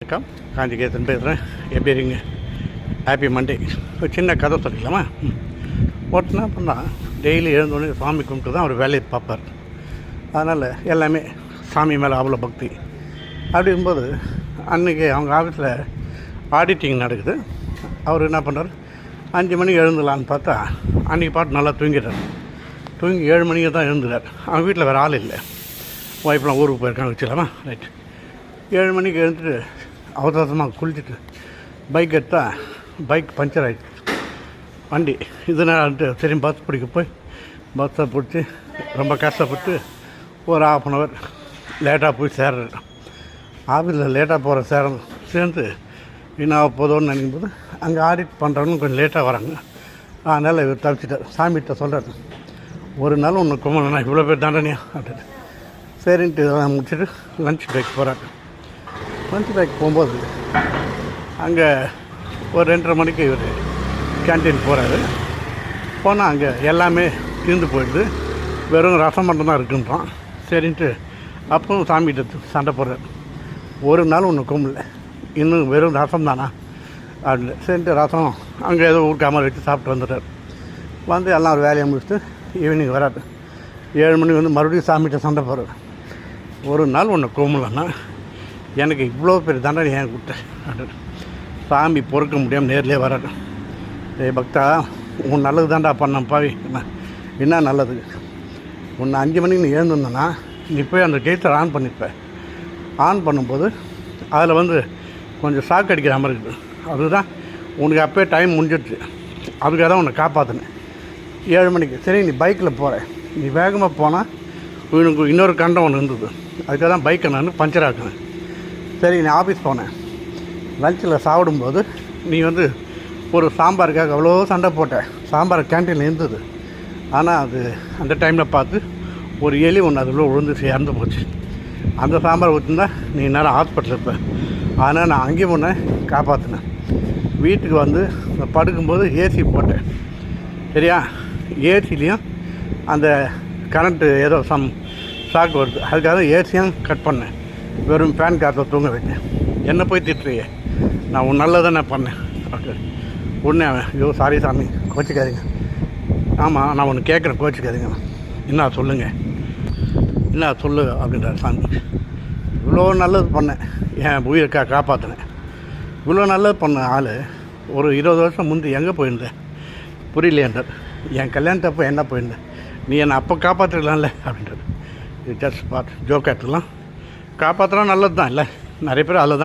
வணக்கம். காஞ்சிகேசன் பேசுகிறேன் எப்படி இருங்க ஹாப்பி மண்டே ஒரு சின்ன கதை சொல்லிக்கலாமா ம். பண்ணால் டெய்லி எழுந்தோடனே சாமி கும்பிட்டு தான் அவர் வேலையை பார்ப்பார். அதனால் எல்லாமே சாமி மேலே அவ்வளோ பக்தி. அப்படிங்கும்போது அன்றைக்கி அவங்க ஆஃபீஸில் ஆடிட்டிங் நடக்குது. அவர் என்ன பண்ணுறார் அஞ்சு மணிக்கு எழுந்துடலான்னு பார்த்தா அன்றைக்கி பாட்டு நல்லா தூங்கிடுறார். தூங்கி ஏழு மணிக்கு தான் எழுந்துறார். அவங்க வீட்டில் வேறு ஆள் இல்லை. ஒய்ஃப்லாம் ஊருக்கு போயிருக்காங்க வச்சுக்கலாமா? ரைட் ஏழு மணிக்கு எழுந்துட்டு அவசரமாக குளிச்சுட்டு பைக் எடுத்தால் பைக் பஞ்சர் ஆகிடுச்சு வண்டி இதனால்ட்டு சரி பஸ் பிடிக்க போய் பஸ்ஸை பிடிச்சி ரொம்ப கஷ்டப்பட்டு ஒரு ஆஃப் அன் ஹவர் லேட்டாக போய் சேர்றேன் ஆஃபீஸில் லேட்டாக போகிற சேர சேர்ந்து என்ன போதோன்னு நினைக்கும் போது அங்கே ஆடிட் பண்ணுறவங்க கொஞ்சம் லேட்டாக வராங்க அதனால் இவர் தவிச்சிட்டார் சாமிகிட்ட சொல்கிறார் ஒரு நாள் ஒன்று கும்பலண்ணா இவ்வளோ பேர் தாண்டனியா அப்படின்னு சரின்ட்டு இதெல்லாம் முடிச்சுட்டு லஞ்ச் பிரேக் போகிறாங்க மஞ்சு பேக் போகும்போது அங்கே ஒரு ரெண்டரை மணிக்கு இவர் கேன்டீன் போகிறாரு போனால் அங்கே எல்லாமே தீர்ந்து போயிடுது. வெறும் ரசம் மட்டும் தான் இருக்குன்றான். சரின்ட்டு அப்பவும் சாமிகிட்ட சண்டை போடுறாரு. ஒரு நாள் ஒன்று கும்பல. இன்னும் வெறும் ரசம் தானா? அப்படின்னு. சரின்ட்டு ரசம் அங்கே ஏதோ ஊருக்காம வச்சு சாப்பிட்டு வந்துட்டார். வந்து எல்லாம் ஒரு வேலையை முடிச்சுட்டு ஈவினிங் வராது ஏழு மணிக்கு வந்து மறுபடியும் சாமிகிட்ட சண்டை போடுறாரு. ஒரு நாள் ஒன்று கும்பலன்னா எனக்கு இவ்வளோ பேர் தாண்டா ஏன் கொடுத்த சாமி பொறுக்க முடியாமல் நேர்லேயே வரட்டும். ஏய் பக்தா உன் நல்லது தான்டா பண்ணேன் பாவி. என்ன என்ன நல்லது? உன்னை அஞ்சு மணிக்கு நீ எழுந்திருந்தேன்னா நீ போய் அந்த கேட்டர் ஆன் பண்ணிப்பேன் ஆன் பண்ணும்போது அதில் வந்து கொஞ்சம் ஷாக் அடிக்கிற மாதிரி இருக்குது. அதுதான் உனக்கு அப்போயே டைம் முடிஞ்சிடுச்சு. அதுக்காக தான் உன்னை காப்பாற்றினேன் ஏழு மணிக்கு. சரி நீ பைக்கில் போகிற நீ வேகமாக போனால் உனக்கு இன்னொரு கண்டம் ஒன்று இருந்தது. அதுக்காக தான் பைக்கை நான் பஞ்சர் ஆக்குனேன். சரி நீ ஆஃபீஸ் போனேன். லஞ்சில் சாப்பிடும்போது நீ வந்து ஒரு சாம்பாருக்காக அவ்வளோ சண்டை போட்டேன் சாம்பார் கேன்டீனில் இருந்தது. ஆனால் அது அந்த டைமில் பார்த்து ஒரு எலி ஒன்று அதுக்குள்ளே விழுந்து இறந்து போச்சு. அந்த சாம்பார் ஊற்றிருந்தா நீ நேரம் ஹாஸ்பிட்டல் இருப்பேன் ஆனால் நான் அங்கேயும் ஒன்று காப்பாற்றினேன் வீட்டுக்கு வந்து படுக்கும்போது ஏசி போட்டேன். சரியா? ஏசிலையும் அந்த கரண்ட்டு ஏதோ சம் ஷாக் வருது. அதுக்காக ஏசியும் கட் பண்ணேன். வெறும் ஃபேன் காற்றை தூங்க வைத்தேன் என்ன போய் திட்டுறியே? நான் உன் நல்லதானே பண்ணேன். உடனே அவன் ஐயோ சாரி சாமி கோச்சிக்காதீங்க. ஆமாம் நான் ஒன்று கேட்குறேன் கோச்சிக்காதீங்க. என்ன சொல்லுங்கள் என்ன சொல்லு அப்படின்றார் சாமி. இவ்வளோ நல்லது பண்ணேன். என் உயிரை கா காப்பாற்றினேன் இவ்வளோ நல்லது பண்ண ஆள் ஒரு இருபது வருஷம் முந்தி எங்கே போயிருந்தேன் புரியலையன்றார் என் கல்யாணத்தப்போ என்ன போயிருந்தேன் நீ என்னை அப்போ காப்பாற்றிடலாம்ல அப்படின்றது ஜஸ்ட் பார்த்து ஜோக் ஆட்டுலாம் காப்பாற்றலாம் நல்லது தான் இல்லை நிறைய பேர் அதில் தான்